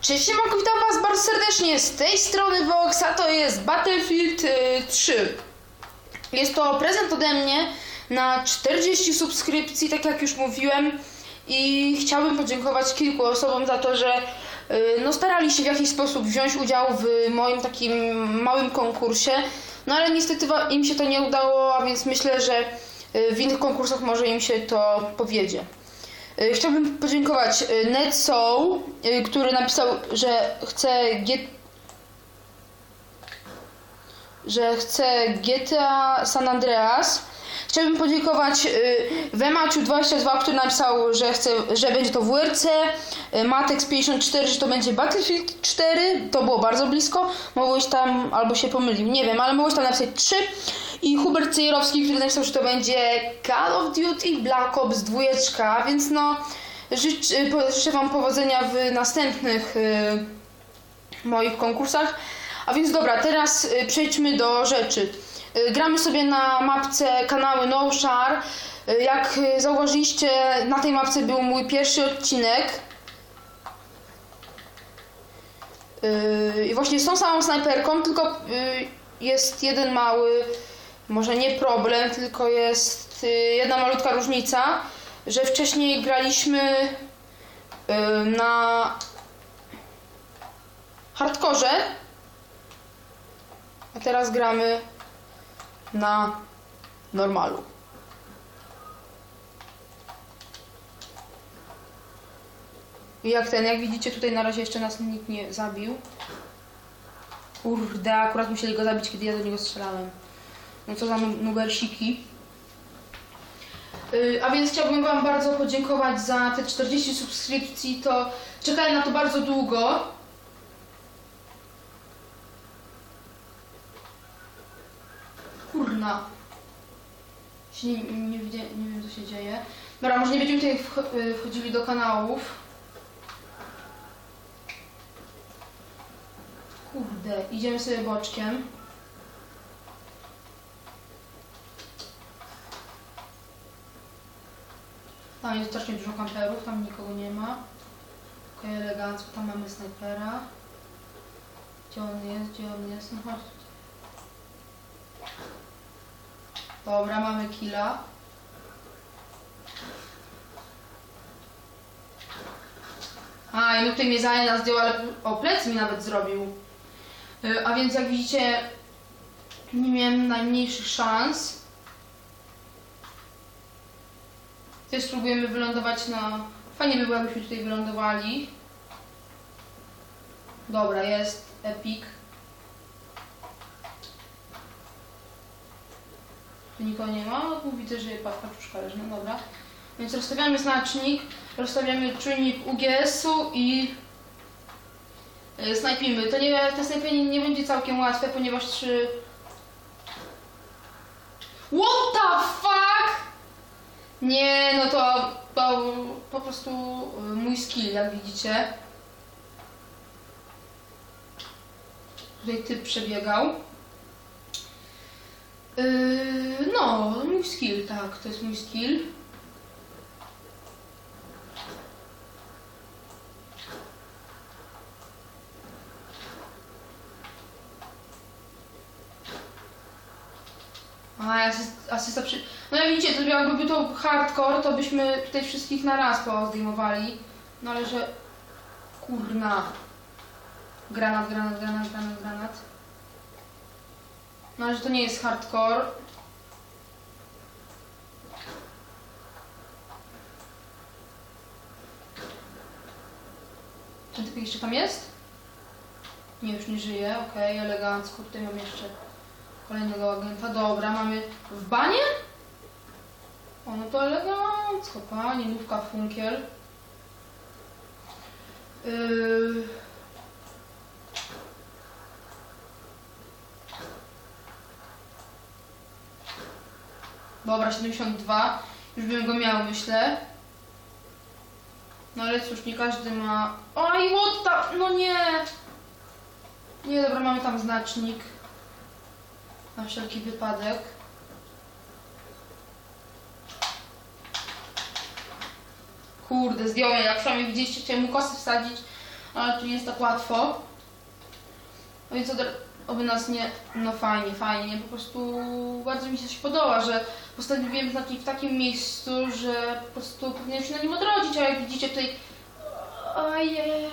Cześć, siemanko, witam was bardzo serdecznie z tej strony Voxa, to jest Battlefield y, 3. Jest to prezent ode mnie na 40 subskrypcji, tak jak już mówiłem i chciałbym podziękować kilku osobom za to, że y, no, starali się w jakiś sposób wziąć udział w moim takim małym konkursie, no ale niestety im się to nie udało, a więc myślę, że y, w innych konkursach może im się to powiedzie. Y, Chciałbym podziękować y, Netsoul, y, który napisał, że chce G... że chce GTA San Andreas. Chciałbym podziękować y, Wemaciu22, który napisał, że chce, że będzie to WRC, y, Matex54, że to będzie Battlefield 4, to było bardzo blisko, mogłeś tam, albo się pomylił, nie wiem, ale mogłeś tam napisać 3 i Hubert Cejrowski, który napisał, że to będzie Call of Duty Black Ops 2, więc no życz, y, życzę Wam powodzenia w następnych y, moich konkursach. A więc dobra, teraz y, przejdźmy do rzeczy. Y, Gramy sobie na mapce kanały No. Y, Jak zauważyliście, na tej mapce był mój pierwszy odcinek. Y, I właśnie z tą samą snajperką, tylko jest jeden mały, może nie problem, tylko jest jedna malutka różnica, że wcześniej graliśmy na hardkorze, a teraz gramy na normalu. I jak ten, jak widzicie, tutaj na razie jeszcze nas nikt nie zabił. Kurde, akurat musieli go zabić, kiedy ja do niego strzelałem. No co za nu- nubersiki. Yy, a więc chciałbym Wam bardzo podziękować za te 40 subskrypcji. To czekałem na to bardzo długo. Kurna. Się Nie, nie, nie wiem co się dzieje. Dobra, może nie będziemy tutaj y, wchodzili do kanałów. Kurde, idziemy sobie boczkiem. Tam jest strasznie dużo kamperów, tam nikogo nie ma. Okej, elegancko, tam mamy snajpera. Gdzie on jest, gdzie on jest? No chodź. Dobra, mamy killa. A, i no tutaj mnie za nas zdjął, ale o plecy mi nawet zrobił. Y, A więc jak widzicie, nie miałem najmniejszych szans. Też spróbujemy wylądować na... Fajnie by było, jakbyśmy tutaj wylądowali. Dobra, jest epic. Nikogo nie ma, no tu widzę, że patka pszczka leży, no dobra. Więc rozstawiamy znacznik, rozstawiamy czujnik UGS-u i y, snajpimy. To nie, to snajpienie nie będzie całkiem łatwe, ponieważ... y, What the fuck? Nie, no to, to po prostu y, mój skill, jak widzicie. Tutaj typ przebiegał. Yy, no, mój skill, tak, to jest mój skill. A, asyst, asysta przy... No jak widzicie, to jakby to hardcore, to byśmy tutaj wszystkich na raz pozdejmowali. No ale że... Kurna. Granat, granat, granat, granat, granat. No że to nie jest hardcore. Ten typ jeszcze tam jest? Nie, już nie żyje, okej, elegancko. Tutaj mam jeszcze kolejnego agenta. Dobra, mamy w banie? O, no to elegancko, panie, nówka funkiel. Yy... Dobra, 72. Już bym go miał, myślę. No ale cóż, nie każdy ma... Oj, what the... No nie! Nie, dobra, mamy tam znacznik. Na wszelki wypadek. Kurde, zdjął mnie, jak przynajmniej widzieliście, chciałem mu kosy wsadzić, ale to nie jest tak łatwo. No więc od, oby nas nie... No fajnie, fajnie, po prostu bardzo mi się coś podoba, że postanowiłem znaczyć w takim miejscu, że po prostu powinienem się na nim odrodzić, a jak widzicie tutaj... Ojej...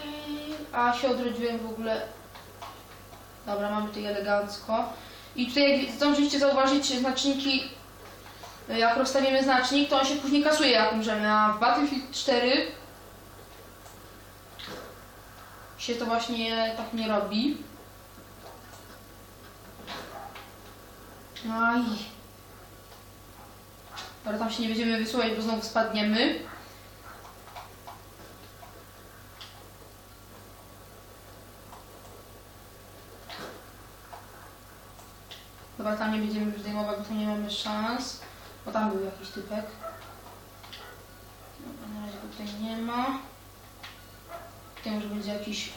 A się odrodziłem w ogóle... Dobra, mamy tutaj elegancko. I tutaj jak zdążyliście zauważyć znaczniki, jak rozstawimy znacznik, to on się później kasuje jak umrzemy, a w Battlefield 4 się to właśnie tak nie robi. Aj. Dobra, tam się nie będziemy wysuwać, bo znowu spadniemy. Dobra, tam nie będziemy już zdejmować, bo to nie mamy szans. Bo tam był jakiś typek. Dobra, na razie go tutaj nie ma. Tutaj może będzie jakiś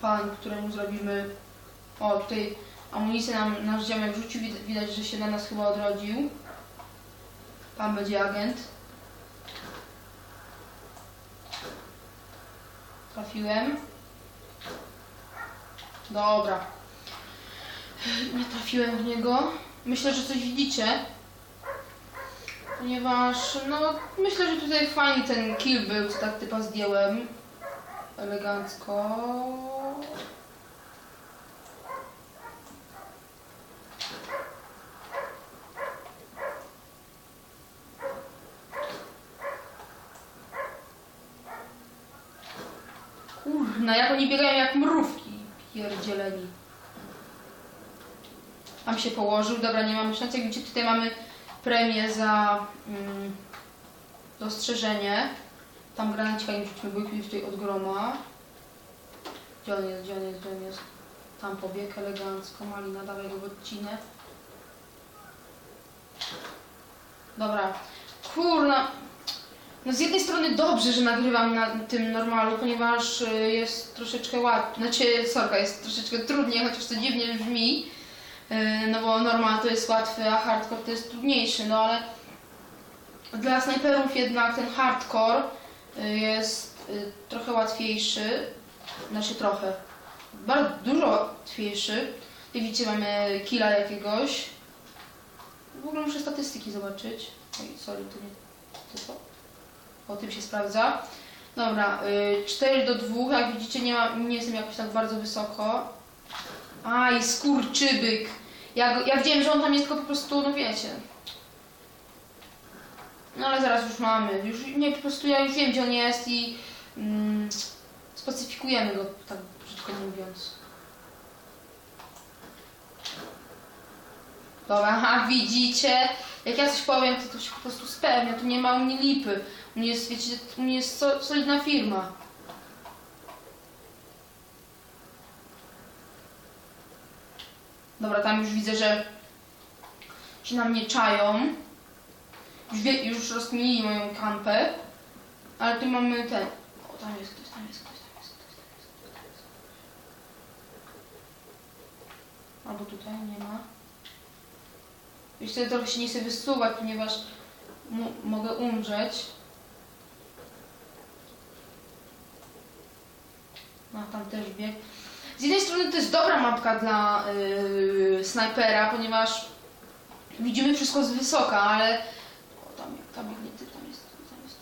pan, któremu zrobimy... O, tutaj amunicję nam nasz ziomek rzucił. Wid- Widać, że się na nas chyba odrodził. Pan będzie agent. Trafiłem. Dobra. Nie trafiłem w niego. Myślę, że coś widzicie. Ponieważ, no, myślę, że tutaj fajnie ten kill był, co tak typa zdjąłem. Elegancko. Kurna, jak oni biegają jak mrówki. Pierdzieleni. Tam się położył. Dobra, nie mamy szans. Jak widzicie, tutaj mamy premię za mm, dostrzeżenie. Tam granacika im rzućmy, bo ich tutaj od groma. Gdzie on jest, gdzie on jest, gdzie on jest? Tam pobieg elegancko. Malina, dawaj go w odcinę. Dobra. Kurna. No z jednej strony dobrze, że nagrywam na tym normalu, ponieważ y, jest troszeczkę łatwiej, znaczy sorka, jest troszeczkę trudniej, chociaż to dziwnie brzmi, y, no bo normal to jest łatwy, a hardcore to jest trudniejszy, no ale dla snajperów jednak ten hardcore y, jest trochę łatwiejszy, znaczy trochę, bardzo dużo łatwiejszy. Jak widzicie mamy killa jakiegoś. W ogóle muszę statystyki zobaczyć. Oj, sorry, to nie to co? O tym się sprawdza. Dobra, y, 4 do 2, jak widzicie nie, ma, nie jestem jakoś tak bardzo wysoko. Aj, skurczybyk. Ja, go- ja że on tam jest tylko po prostu, no wiecie. No ale zaraz już mamy. Już nie, po prostu ja już wiem, gdzie on jest i mm, spacyfikujemy go, tak brzydko mówiąc. Dobra, aha, widzicie? Jak ja coś powiem, to to się po prostu spełnia, tu nie ma u mnie lipy. U mnie jest, wiecie, u mnie jest so, solidna firma. Dobra, tam już widzę, że się na mnie czają. Już, wie, już rozkminili moją kampę. Ale tu mamy ten. O, tam jest ktoś, tam jest ktoś, tam jest ktoś, tam jest ktoś. Albo tutaj nie ma. Już sobie trochę się nie chcę wysuwać, ponieważ mogę umrzeć. No, tam też bieg. Z jednej strony to jest dobra mapka dla yy, snajpera, ponieważ widzimy wszystko z wysoka, ale... O, tam, tam biegnie typ, tam jest tam jest.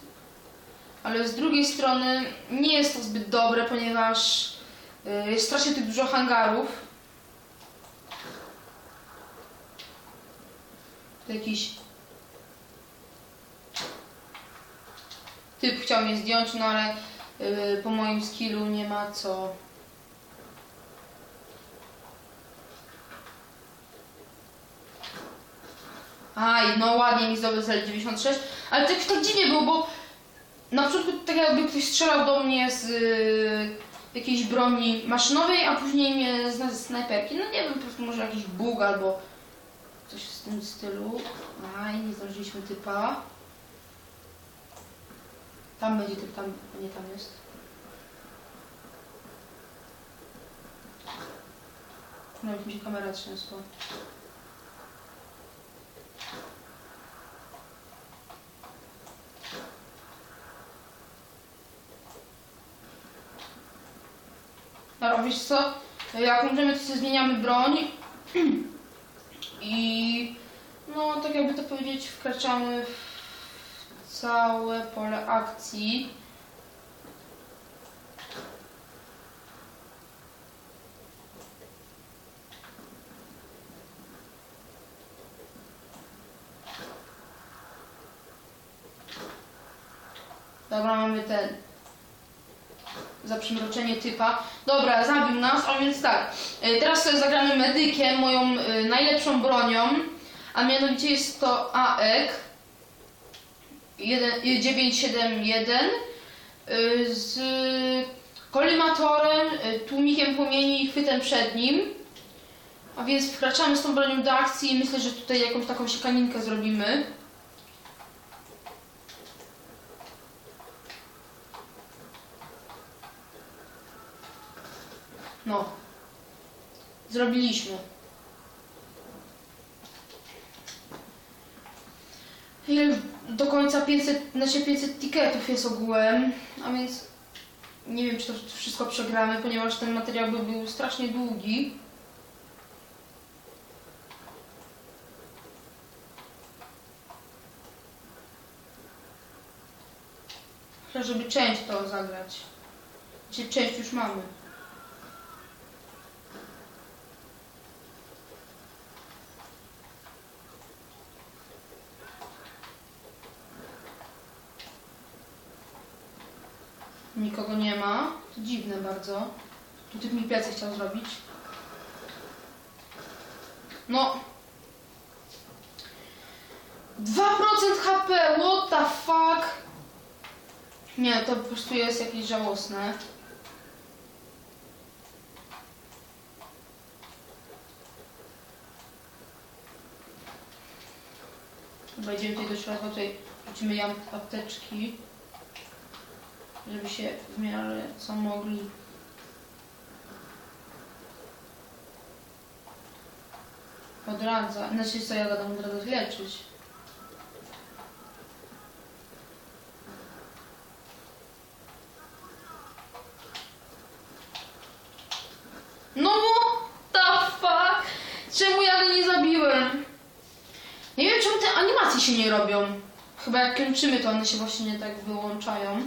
Ale z drugiej strony nie jest to zbyt dobre, ponieważ yy, jest strasznie tych dużo hangarów. Jakiś typ chciał mnie zdjąć, no ale yy, po moim skillu nie ma co. Aj, no ładnie mi zdobył cel 96, ale tak, tak dziwnie było, bo na początku tak jakby ktoś strzelał do mnie z yy, jakiejś broni maszynowej, a później mnie z, z snajperki. No nie wiem, po prostu może jakiś bug albo coś w tym stylu. Aj, nie zdążyliśmy typa. Tam będzie typ, tam, nie tam jest. Nawet mi się kamera trzęsła. a wiesz co? Jak możemy, to sobie zmieniamy broń. I no, tak jakby to powiedzieć, wkraczamy w całe pole akcji. Dobra, mamy ten. Za przymroczenie typa. Dobra, zabił nas, a więc tak. e, Teraz sobie zagramy medykiem, moją e, najlepszą bronią. A mianowicie jest to AEK 1 e, 971 e, z kolimatorem, tłumikiem płomieni i chwytem przed nim. A więc wkraczamy z tą bronią do akcji i myślę, że tutaj jakąś taką siekaninkę zrobimy. No. Zrobiliśmy. Do końca 500, znaczy 500 tiketów jest ogółem, a więc nie wiem, czy to wszystko przegramy, ponieważ ten materiał by był strasznie długi. Chyba, żeby część to zagrać. Znaczy część już mamy. Nikogo nie ma. To dziwne bardzo. Tu typ mi plecy chciał zrobić. No. 2% HP, what the fuck? Nie, to po prostu jest jakieś żałosne. Wejdziemy tutaj do środka, tutaj wrócimy jam apteczki żeby się w miarę co mogli odradzać, znaczy co ja gadam, odradzać, leczyć. No what the fuck? Czemu ja go nie zabiłem? Nie wiem czemu te animacje się nie robią. Chyba jak kończymy to one się właśnie nie tak wyłączają.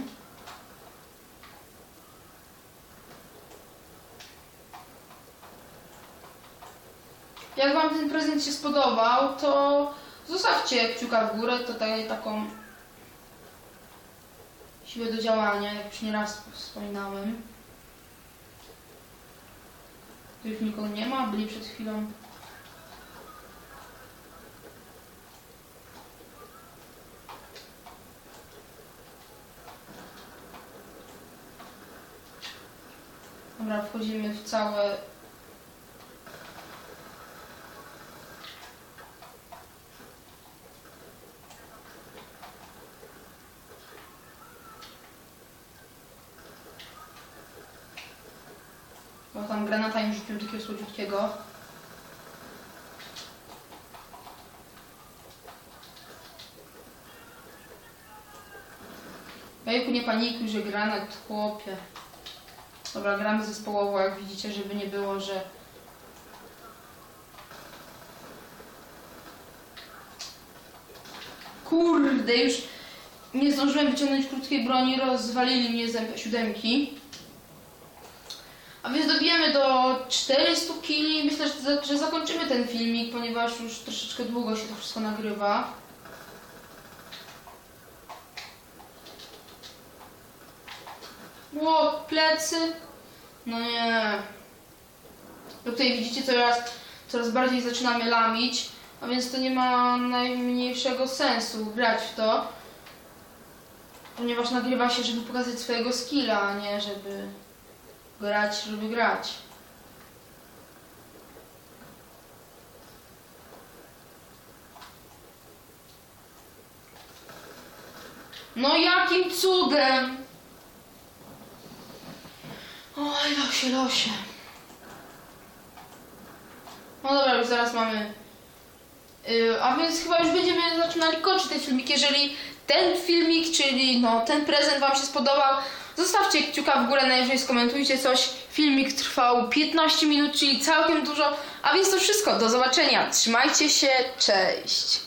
Jak Wam ten prezent się spodobał, to zostawcie kciuka w górę, to daje taką siłę do działania, jak już nieraz wspominałem. Tu już nikogo nie ma, byli przed chwilą. Dobra, wchodzimy w całe Bo tam granata im rzucił Jejku, nie panikuj, że granat, chłopie. Dobra, gramy zespołowo, jak widzicie, żeby nie było, że... Kurde, już nie zdążyłem wyciągnąć krótkiej broni, rozwalili mnie z MP7. A więc dobijemy do 400 kili. Myślę, że, że zakończymy ten filmik, ponieważ już troszeczkę długo się to wszystko nagrywa. Ło, plecy. No nie. No tutaj widzicie coraz, coraz bardziej zaczynamy lamić, a więc to nie ma najmniejszego sensu grać w to. Ponieważ nagrywa się, żeby pokazać swojego skilla, a nie żeby grać, żeby grać. No jakim cudem? Oj, losie, losie. No dobra, już zaraz mamy. Yy, a więc chyba już będziemy zaczynali kończyć ten filmik. Jeżeli ten filmik, czyli no ten prezent Wam się spodobał. Zostawcie kciuka w górę, najwyżej skomentujcie coś. Filmik trwał 15 minut, czyli całkiem dużo. A więc to wszystko. Do zobaczenia. Trzymajcie się. Cześć.